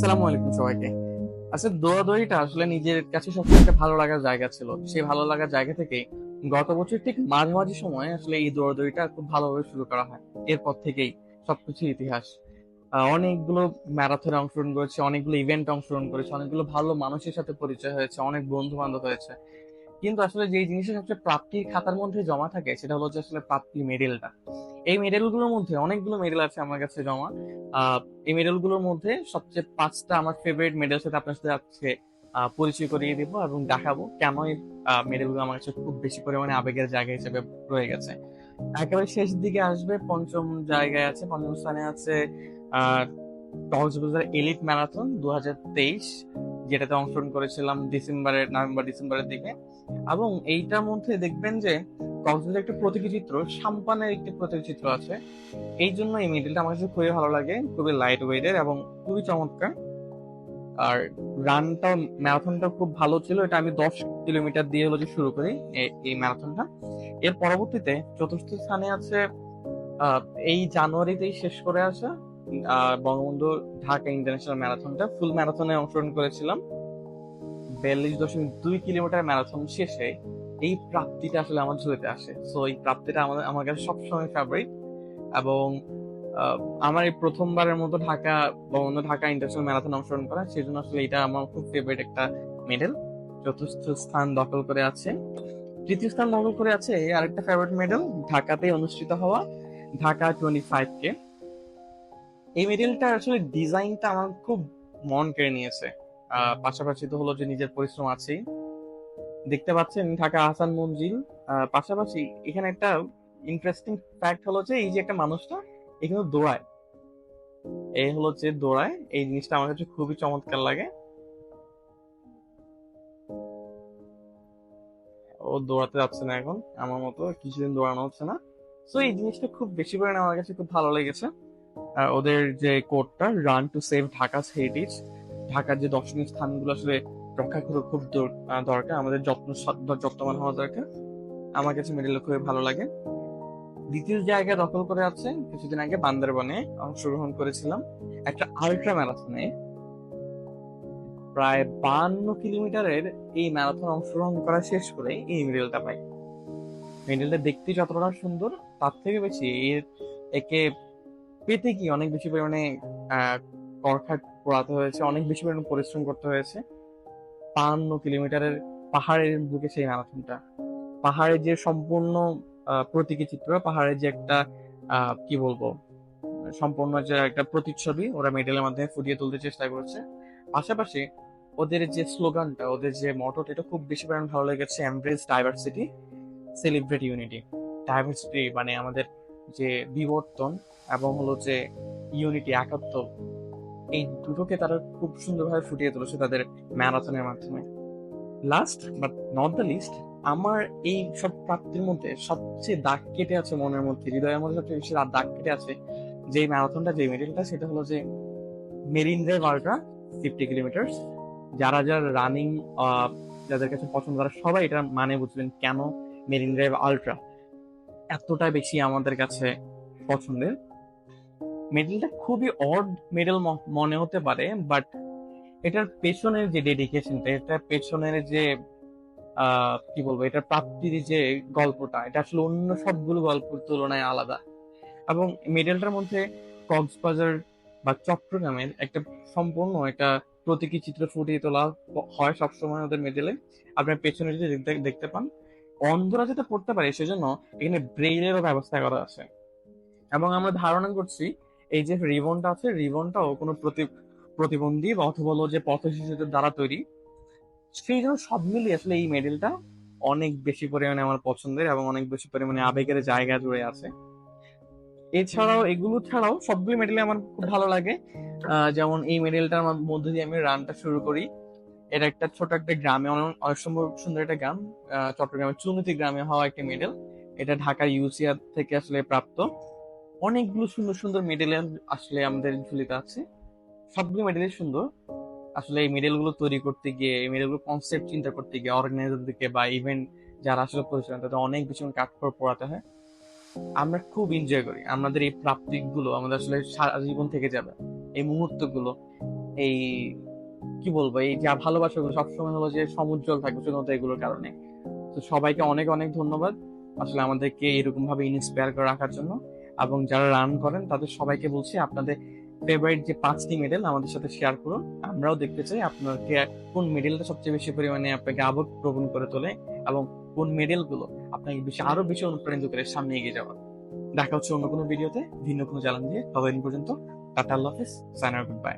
সালামু আলাইকুম সবাইকে। আচ্ছা দৌড়াদৌড়িটা আসলে নিজের কাছে সবসময় একটা ভালো লাগার জায়গা ছিল। সেই ভালো লাগার জায়গা থেকে গত বছর ঠিক মাঝামাঝি সময় আসলে এই দৌড়াদৌড়িটা খুব ভালোভাবে শুরু করা হয়। এরপর থেকেই সবকিছু ইতিহাস। অনেকগুলো ম্যারাথনে অংশগ্রহণ করেছে, অনেকগুলো ইভেন্ট অংশগ্রহণ করেছে, অনেকগুলো ভালো মানুষের সাথে পরিচয় হয়েছে, অনেক বন্ধু বান্ধব হয়েছে। কিন্তু আসলে যে জিনিসটা সবচেয়ে প্রাপ্তির খাতার মধ্যে জমা থাকে, সেটা হলো আসলে প্রাপ্তির মেডেলটা এই মেডেলগুলোর মধ্যে অনেকগুলো মেডেল আছে আমার কাছে জমা। এই মেডেলগুলোর মধ্যে সবচেয়ে পাঁচটা আমার ফেভারিট মেডেল সাথে আপনার সাথে আজকে পরিচয় করিয়ে দিব এবং দেখাবো কেন এই মেডেলগুলো আমার কাছে খুব বেশি পরিমাণে আবেগের জায়গা হিসেবে রয়ে গেছে। একেবারে শেষ দিকে আসবে, পঞ্চম জায়গায় আছে, পঞ্চম স্থানে আছে কক্সবাজার এলিট ম্যারাথন দু হাজার তেইশ, যেটাতে অংশগ্রহণ করেছিলাম ডিসেম্বরের, নভেম্বর, ডিসেম্বরের দিকে। এবং এইটার মধ্যে দেখবেন যে কক্সবাজার একটা প্রতীকী চিত্র, সাম্পানের একটি প্রতীকী চিত্র আছে। এই জন্য এই মেডেলটা আমার কাছে খুবই ভালো লাগে, খুবই লাইট ওয়েটের এবং খুবই চমৎকার। আর রানটা, ম্যারাথনটা খুব ভালো ছিল, এটা আমি দশ কিলোমিটার দিয়ে হলো যে শুরু করি এই ম্যারাথনটা। এর পরবর্তীতে চতুর্থ স্থানে আছে এই জানুয়ারিতেই শেষ করে আসা বঙ্গবন্ধু ঢাকা ইন্টারন্যাশনাল ম্যারাথনটা। ফুল ম্যারাথনে অংশগ্রহণ করেছিলাম। বিয়াল্লিশ দশমিক দুই কিলোমিটার ম্যারাথন শেষে এই প্রাপ্তিটা আসলে আমার ঝুলিতে আসে। সো এই প্রাপ্তিটা আমাদের, আমার কাছে সবসময় ফেভারিট এবং আমার এই প্রথমবারের মতো ঢাকা বঙ্গবন্ধু ঢাকা ইন্টারন্যাশনাল ম্যারাথন অংশগ্রহণ করা সেই জন্য আসলে এটা আমার খুব ফেভারিট একটা মেডেল চতুর্থ স্থান দখল করে আছে। তৃতীয় স্থান দখল করে আছে আরেকটা ফেভারিট মেডেল ঢাকাতে অনুষ্ঠিত হওয়া ঢাকা টোয়েন্টি ফাইভ কে। এই মেডেলটা আসলে ডিজাইনটা আমার খুব মন কেড়ে নিয়েছে। পাশাপাশি তো হলো যে নিজের পরিশ্রম আছেই। দেখতে পাচ্ছেন ঢাকা আহসান মঞ্জিল। পাশাপাশি এখানে একটা ইন্টারেস্টিং ফ্যাক্ট হলো যে এই যে একটা মানুষটা এখানে দৌড়ায়। এই হলো যে দৌড়ায়। এই জিনিসটা আমার কাছে খুবই চমৎকার লাগে। ও দৌড়াতে যাচ্ছে না এখন, আমার মতো কিছুদিন দৌড়ানো হচ্ছে না। তো এই জিনিসটা খুব বেশি পরিমাণে আমার কাছে খুব ভালো লেগেছে। ওদের যে কোডটা run to save Dhaka's heritage ঢাকার যে দর্শনীয় স্থানগুলো আসলে রক্ষা করা খুব দরকার। আমাদের যত্ন যত্নবান হওয়া দরকার। আমার কাছে মেডেল খুবই ভালো লাগে। দ্বিতীয় জায়গা দখল করে আছে কিছুদিন আগে বান্দরবনে অংশগ্রহণ করেছিলাম। একটা আল্ট্রা ম্যারাথনে প্রায় বান্ন কিলোমিটারের এই ম্যারাথন অংশগ্রহণ করা শেষ করে এই মেডেলটা পাই। মেডেলটা দেখতে যতটা সুন্দর তার থেকে বেশি এর একে পেতে কি অনেক বেশি পরিমাণে আহ, পোড়াতে হয়েছে অনেক বেশি পরিমাণে পরিশ্রম করতে হয়েছে। বান্ন কিলোমিটারের পাহাড়ের বুকে সেই ম্যারাথনটা পাহাড়ের যে সম্পূর্ণ প্রতীকী চিত্র, পাহাড়ের যে একটা কি বলব, সম্পূর্ণ যে একটা প্রতিচ্ছবি ওরা মেডেলের মাধ্যমে ফুটিয়ে তুলতে চেষ্টা করছে। পাশাপাশি ওদের যে স্লোগানটা, ওদের যে মটোটা এটা খুব বেশি পরিমাণ ভালো লেগেছে embrace diversity celebrate unity diversity মানে আমাদের যে বিবর্তন এবং হলো যে ইউনিটি একাত্ম এই দুটোকে তারা খুব সুন্দরভাবে ফুটিয়ে তুলেছে তাদের ম্যারাথনের মাধ্যমে। Last but not the least আমার এই সব প্রাপ্তির মধ্যে সবচেয়ে দাগ কেটে আছে মনের মধ্যে, হৃদয়ের মধ্যে সবচেয়ে বেশি দাগ কেটে আছে যে ম্যারাথনটা যে মেডেলটা সেটা হলো যে Marine Drive ultra fifty kilometre যারা যারা রানিং যাদের কাছে পছন্দ তারা সবাই এটা মানে বুঝবেন কেন মেরিন ড্রাইভ আল্ট্রা এতটা বেশি আমাদের কাছে পছন্দের। মেডেলটা খুবই অড মেডেল মনে হতে পারে বাট এটার পেছনের যে ডেডিকেশনটা এটার পেছনের যে কি বলব, এটার প্রাপ্তির যে গল্পটা, এটা আসলে অন্য সবগুলো গল্পের তুলনায় আলাদা। এবং মেডেলটার মধ্যে কক্সবাজার বা চট্টগ্রামের একটা সম্পূর্ণ একটা প্রতীকী চিত্র ফুটিয়ে তোলা হয় সবসময় ওদের মেডেলে আপনার পেছনে যদি দেখতে পান, অন্ধরা যাতে পড়তে পারে, সেজন্য এখানে ব্রেইলেরও ব্যবস্থা করা আছে। এবং আমরা ধারণা করছি এই যে রিবনটা আছে, রিবনটাও কোনো প্রতি প্রতিবন্ধী বা অথবা হলো যে পথ শিশুদের দ্বারা তৈরি, সেই জন্য সব মিলিয়ে আসলে এই মেডেলটা অনেক বেশি পরিমাণে আমার পছন্দের এবং অনেক বেশি পরিমাণে আবেগের জায়গা জুড়ে আছে। এছাড়াও এগুলো ছাড়াও সবগুলো মেডেলে আমার খুব ভালো লাগে। যেমন এই মেডেলটার মধ্যে দিয়ে আমি রানটা শুরু করি। এটা একটা ছোট একটা গ্রামে অনেক সম্ভব সুন্দর একটা গ্রাম। চট্টগ্রামের চুনতি গ্রামে হওয়া একটা মেডেল। এটা ঢাকার ইউসিআর থেকে আসলে প্রাপ্ত। অনেকগুলো সুন্দর সুন্দর মেডেল আসলে আমাদের ঝুলিতে আছে। সবগুলো মেডেলই সুন্দর। আসলে এই মেডেলগুলো তৈরি করতে গিয়ে, এই মেডেলগুলো কনসেপ্ট চিন্তা করতে গিয়ে অর্গানাইজারদেরকে বা ইভেন্ট যারা আসলে পরিচালনা তাদের অনেক বেশি কাঠ করে পড়াতে হয়। আমরা খুব এনজয় করি। আমাদের এই প্রাপ্তিগুলো আমাদের আসলে সারা জীবন থেকে যাবে। এই মুহূর্তগুলো, এই কি বলব, এই যে ভালোবাসাগুলো সবসময় হলো যে সমুজ্জ্বল থাকবে শুধুমাত্র এগুলোর কারণে। তো সবাইকে অনেক অনেক ধন্যবাদ আসলে আমাদেরকে এরকম ভাবে ইন্সপায়ার করে রাখার জন্য। এবং যারা রান করেন, তাদের সবাইকে বলছি আপনাদের ফেভারিট যে পাঁচটি মেডেল আমাদের সাথে শেয়ার করুন। আমরাও দেখতে চাই আপনার কোন মেডেলটা সবচেয়ে বেশি পরিমাণে আপনাকে আবেগ প্রবণ করে তোলে এবং কোন মেডেলগুলো আপনাকে বেশি, আরও বেশি অনুপ্রাণিত করে সামনে এগিয়ে যাওয়ার দেখা হচ্ছে অন্য কোনো ভিডিওতে ভিন্ন কোনো জ্বালান দিয়ে ততদিন পর্যন্ত, টাটা আল্লাহ হাফিজ। Sign good by